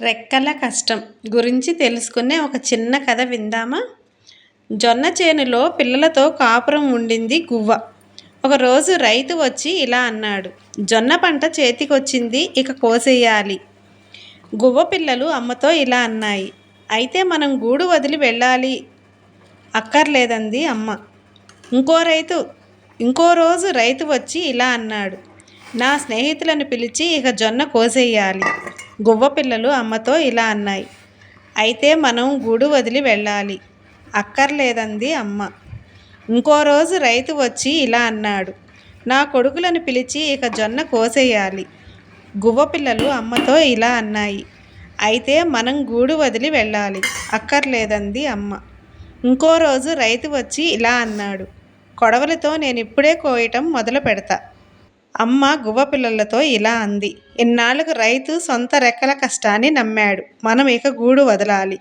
రెక్కల కష్టం గురించి తెలుసుకునే ఒక చిన్న కథ విందామా? జొన్న చేనులో పిల్లలతో కాపురం ఉండింది గువ్వ. ఒకరోజు రైతు వచ్చి ఇలా అన్నాడు జొన్న పంట చేతికొచ్చింది ఇక కోసేయాలి. గువ్వ పిల్లలు అమ్మతో ఇలా అన్నాయి అయితే మనం గూడు వదిలి వెళ్ళాలి. అక్కర్లేదంది అమ్మ. ఇంకో రైతు? ఇంకో రోజు రైతు వచ్చి ఇలా అన్నాడు నా స్నేహితులను పిలిచి ఇక జొన్న కోసేయాలి. గువ్వ పిల్లలు అమ్మతో ఇలా అన్నాయి. అయితే మనం గూడు వదిలి వెళ్ళాలి. అక్కర్లేదంది అమ్మ. ఇంకో రోజు రైతు వచ్చి ఇలా అన్నాడు. నా కొడుకులను పిలిచి ఇక జొన్న కోసేయాలి. గువ్వ పిల్లలు అమ్మతో ఇలా అన్నాయి. అయితే మనం గూడు వదిలి వెళ్ళాలి. అక్కర్లేదంది అమ్మ. ఇంకో రోజు రైతు వచ్చి ఇలా అన్నాడు. కొడవలితో నేను ఇప్పుడే కోయటం మొదలు పెడతా అమ్మ గువ్వ పిల్లలతో ఇలా అంది. ఇన్నాళ్ళకు రైతు సొంత రెక్కల కష్టాన్ని నమ్మాడు. మనం ఇక గూడు వదలాలి.